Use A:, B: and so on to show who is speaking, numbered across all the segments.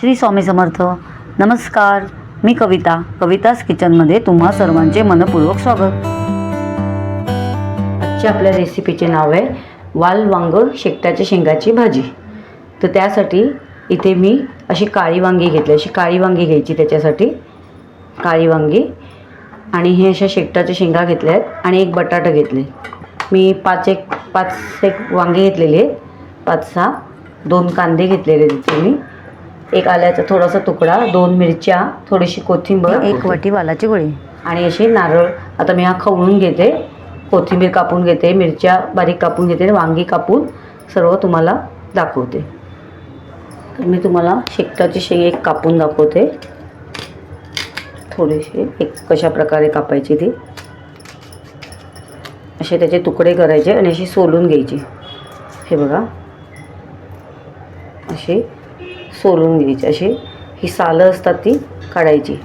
A: श्री स्वामी समर्थ. नमस्कार. मी कविता. कवितास किचनमध्ये तुम्हा सर्वांचे मनपूर्वक स्वागत. आजच्या आपल्या रेसिपीचे नाव आहे वाल वांग शेकट्याच्या शेंगाची भाजी. तर त्यासाठी इथे मी अशी काळी वांगी घेतली. अशी काळी वांगी घ्यायची त्याच्यासाठी. काळी वांगी. आणि हे अशा शेकटाच्या शेंगा घेतल्या आहेत आणि एक बटाटा घेतले. मी पाच एक पाच एक वांगे घेतलेले आहेत. पाच सहा दोन कांदे घेतलेले तिथे मी. एक आल्याचा थोडासा तुकडा दोन मिरच्या थोडीशी कोथिंबीर. एक वाटी वालाची गोळी. आणि अशी नारळ. आता मी हा खवळून घेते. कोथिंबीर कापून घेते मिरच्या बारीक कापून घेते वांगी कापून सर्व तुम्हाला दाखवते. तर मी तुम्हाला शेकटाची शेंग एक कापून दाखवते. थोडीशी एक कशा प्रकारे कापायची ती. असे त्याचे तुकडे करायचे आणि अशी सोलून घ्यायची. हे बघा. अशी सोलून घ्यायची अशी ही सालं असतात ती काढायची.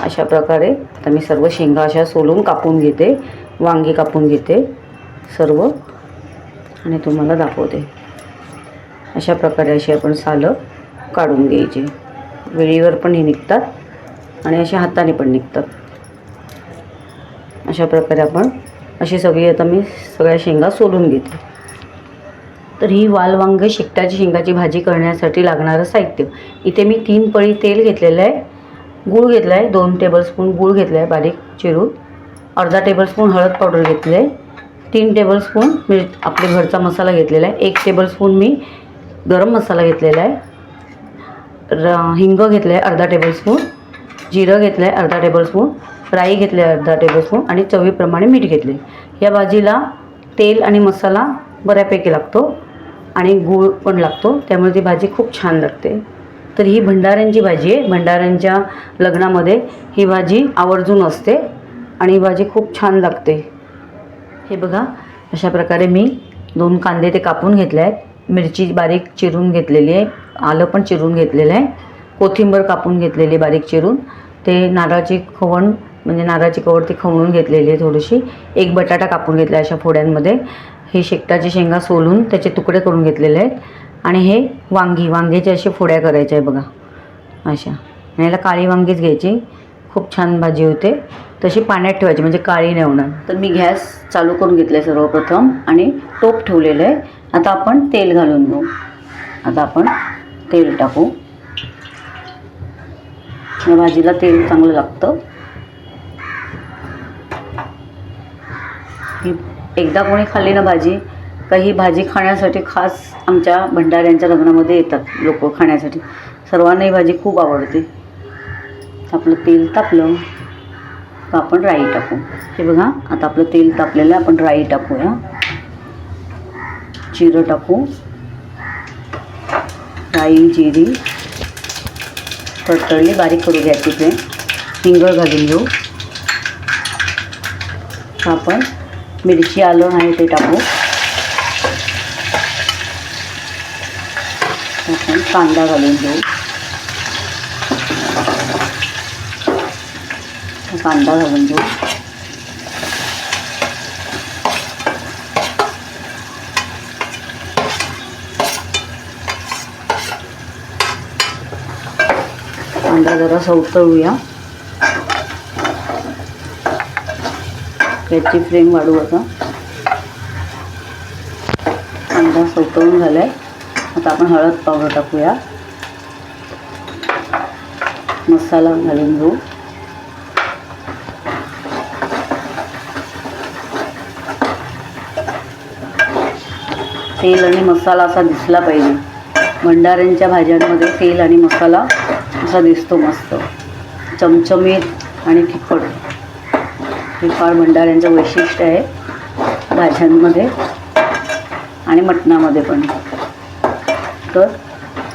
A: अशा प्रकारे आता मी सर्व शेंगा अशा सोलून कापून घेते. वांगी कापून घेते सर्व. आणि तुम्हाला दाखवते. अशा प्रकारे अशी आपण सालं काढून घ्यायची. वेळीवर पण ही निघतात आणि अशा हाताने पण निघतात. अशा प्रकारे आपण अशी सगळी आता मी सगळ्या शेंगा सोलून घेते. तर ही वालवांग शिकटाची शेंगाची भाजी करण्यासाठी लागणारं साहित्य. इथे मी तीन पळी तेल घेतलेलं आहे गूळ घेतला आहे दोन टेबलस्पून गूळ घेतला आहे बारीक चिरून अर्धा टेबलस्पून हळद पावडर घेतलं आहे तीन टेबलस्पून मी आपले घरचा मसाला घेतलेला आहे एक टेबलस्पून मी गरम मसाला घेतलेला आहे र हिंग घेतलं आहे अर्धा टेबलस्पून जिरं घेतलं आहे अर्धा टेबलस्पून राई घेतले आहे अर्धा टेबलस्पून आणि चवीप्रमाणे मीठ घेतले या भाजीला तेल आणि मसाला बऱ्यापैकी लागतो. आणि गूळ पण लागतो. त्यामुळे ती भाजी खूप छान लागते. तर ही भंडाऱ्यांची भाजी आहे. भंडाऱ्यांच्या लग्नामध्ये ही भाजी आवर्जून असते आणि ही भाजी खूप छान लागते. हे बघा अशा प्रकारे मी दोन कांदे ते कापून घेतले आहेत. मिरची बारीक चिरून घेतलेली आहे. आलं पण चिरून घेतलेलं आहे. कोथिंबर कापून घेतलेली बारीक चिरून. ते नारळाची खवण म्हणजे नारळाची कवड ती खवणून घेतलेली आहे थोडीशी. एक बटाटा कापून घेतला अशा फोड्यांमध्ये. हे शेकटाची शेंगा सोलून त्याचे तुकडे करून घेतलेले आहेत. आणि हे वांगी वांग्याचे असे फोड्या करायच्या आहे बघा. अशा. आणि याला काळी वांगीच घ्यायची. खूप छान भाजी होते. तशी पाण्यात ठेवायची म्हणजे काळी नाही होणार. तर मी गॅस चालू करून घेतलं आहे सर्वप्रथम आणि टोप ठेवलेलं आहे. आता आपण तेल घालून घेऊ. आता आपण तेल टाकू. या भाजीला तेल चांगलं लागतं. ही एकदा कोणी खाल्ली ना भाजी का ही भाजी खाण्यासाठी खास आमच्या भंडाऱ्यांच्या लग्नामध्ये येतात लोक खाण्यासाठी. सर्वांना ही भाजी खूप आवडते. आपलं तेल तापलं का आपण राई टाकू. हे बघा आता आपलं तेल तापलेलं आहे आपण राई टाकूया. जिरं टाकू. राई जिरी. तडतडली बारीक करू घ्यायची ते हिंगळ घालून घेऊ. आपण मिरची आलं नाही ते टाकू. आपण कांदा घालून देऊ कांदा घालून देऊ कांदा जरा सवतळूया याची फ्रेम वाढू आता. कांदा सवतळून झालाय. आता आपण हळद पावडर टाकूया. मसाला घालून घेऊ. तेल आणि मसाला असा दिसला पाहिजे. भंडाऱ्यांच्या भाज्यांमध्ये तेल आणि मसाला असा दिसतो मस्त. चमचमीत आणि तिखट. हे फार भंडाऱ्यांचं वैशिष्ट्य आहे. भाज्यांमध्ये आणि मटणामध्ये पण. तर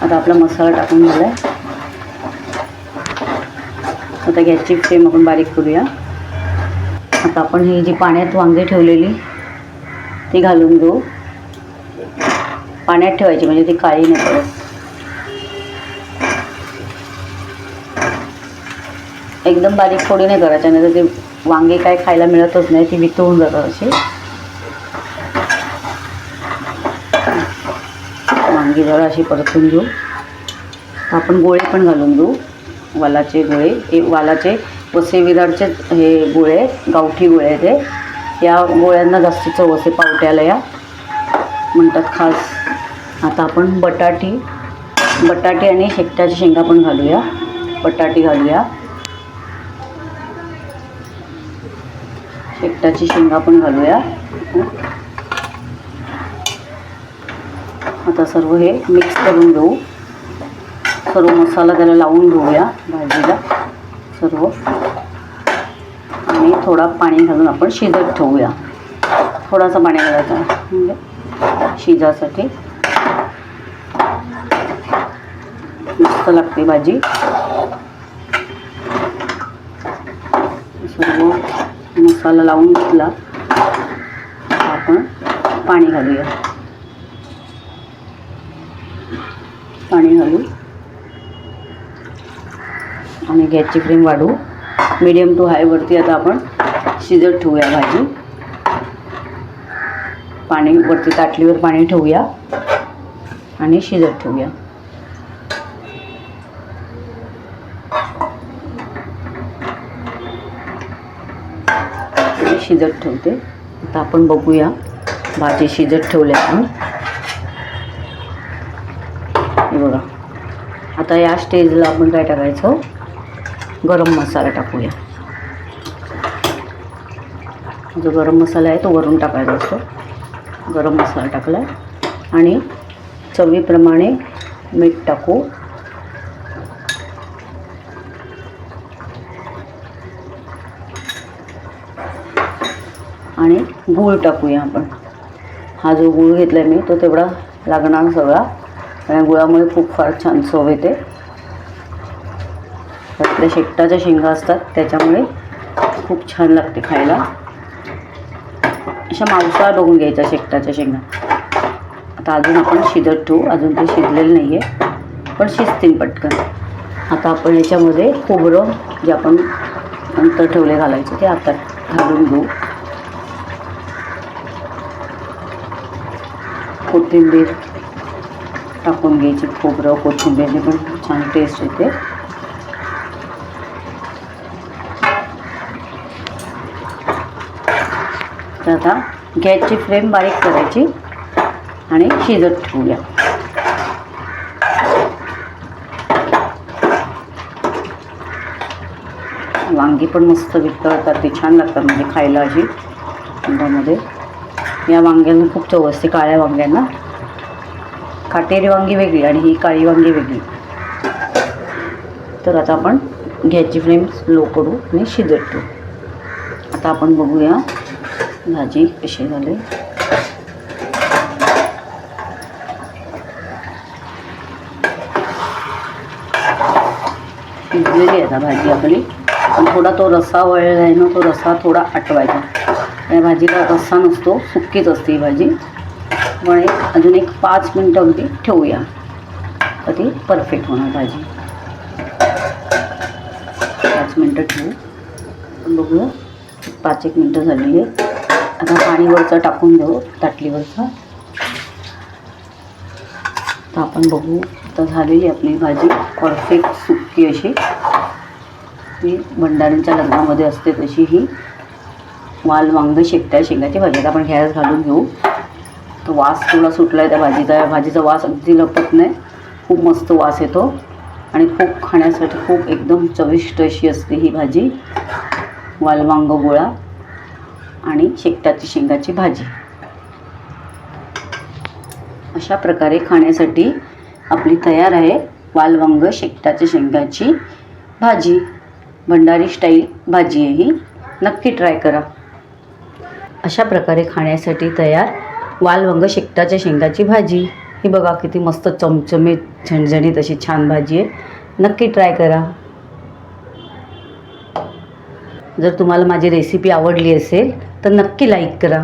A: आता आपला मसाला टाकून झाला आहे आता गॅसची फ्लेम आपण बारीक करूया. आता आपण ही जी पाण्यात वांगे ठेवलेली ती घालून घेऊ. पाण्यात ठेवायची म्हणजे ती काळी नाही पडत एकदम बारीक फोडी नाही करायच्या नाही तर ते वांगे काय खायला मिळतच नाही ती वितळून जातात अशी. वांगी जरा अशी परतून घेऊ. तर आपण गोळे पण घालून घेऊ वालाचे गोळे. हे वालाचे वसे विरारचे हे गोळे गावठी गोळे आहेत हे. या गोळ्यांना जास्ती चव असे पावट्याला या. म्हणतात खास. आता आपण बटाटी बटाटे आणि शेकट्याच्या शेंगा पण घालूया. बटाटी घालूया. शेकटाची शेंगा पण घालूया. आता सर्व हे मिक्स करून घेऊ. सर्व मसाला त्याला लावून घेऊया भाजीला. सर्व. आणि थोडा पाणी घालून आपण शिजत ठेवूया. थोडासा पाणी घालायचा म्हणजे शिजासाठी. मस्त लागते भाजी. सर्व. मसाला लावून घेतला. आपण पाणी घालूया. पाणी घालू आणि गॅसची फ्लेम वाढवू. मिडियम टू हायवरती आता आपण शिजत ठेवूया भाजी. पाणी वरती ताटलीवर पाणी ठेवूया. आणि शिजत ठेवूया. शिजत ठेवते. आता आपण बघूया भाजी शिजत ठेवल्या आपण हे बघा. आता या स्टेजला आपण काय टाकायचं? गरम मसाला टाकूया. जो गरम मसाला आहे तो वरून टाकायचा असतो. गरम मसाला टाकला आणि चवीप्रमाणे मीठ टाकू. आणि गूळ टाकूया आपण. हा जो गूळ घेतला आहे मी तो तेवढा लागणार सगळा. आणि गुळामुळे खूप फार छान चव येते. आपल्या शेकटाच्या शेंगा असतात त्याच्यामुळे खूप छान लागते खायला. अशा मांसाळ बघून घ्यायच्या शेकटाच्या शेंगा. आता अजून आपण शिजत ठेवू. अजून ते शिजलेलं नाही आहे पण शिजतील पटकन. आता आपण याच्यामध्ये खोबरं जे आपण नंतर ठेवले घालायचं ते आता घालून घेऊ. कोथिंबीर टाकून घ्यायची खोबरं कोथिंबीरने पण छान टेस्ट येते. तर आता गॅसची फ्लेम बारीक करायची आणि शिजत ठेवूया. वांगी पण मस्त वितळतात ती छान लागतात म्हणजे खायला अशी. त्यामध्ये या वांग्यांना खूप चव असते काळ्या वांग्यांना. काटेरी वांगी वेगळी आणि ही काळी वांगी वेगळी. तर आता आपण घ्यायची फ्लेम स्लो करू आणि शिजत ठेवू आता आपण बघूया भाजी कशी झाली. शिजलेली आहे आता भाजी आपली. पण थोडा तो रस्सा वळला आहे ना तो रस्सा थोडा आटवायचा. या भाजीला रस्सा नसतो सुकीच असते ही भाजी. पण एक अजून एक पाच मिनटं अगदी ठेवूया. तर ती परफेक्ट होणार भाजी. पाच मिनटं ठेवू. बघू. पाच एक मिनटं झालेली आहे आता पाणीवरचं टाकून देऊ ताटलीवरचं. तर आपण बघू. आता झालेली आपली भाजी परफेक्ट सुक्की अशी. ती भंडाऱ्यांच्या लग्नामध्ये असते तशी ही. वाल वांग शेकट्या शेंगाची भाजी आता आपण गॅस घालून घेऊ. तो वास थोडा सुटला आहे त्या भाजीचा भाजीचा वास अगदी लपत नाही. खूप मस्त वास येतो. आणि खूप खाण्यासाठी खूप एकदम चविष्ट अशी असते ही भाजी. वालवांग गोळा आणि शेकटाची शेंगाची भाजी. अशा प्रकारे खाण्यासाठी आपली तयार आहे वालवांग शेकटाच्या शेंगाची भाजी. भंडारी स्टाईल भाजी आहे ही. नक्की ट्राय करा. अशा प्रकारे खाण्यासाठी तयार वालवंग शेकटाच्या शेंगाची भाजी. ही बघा किती मस्त चमचमीत झणझणीत अशी छान भाजी आहे. नक्की ट्राय करा. जर तुम्हाला माझी रेसिपी आवडली असेल तर नक्की लाईक करा.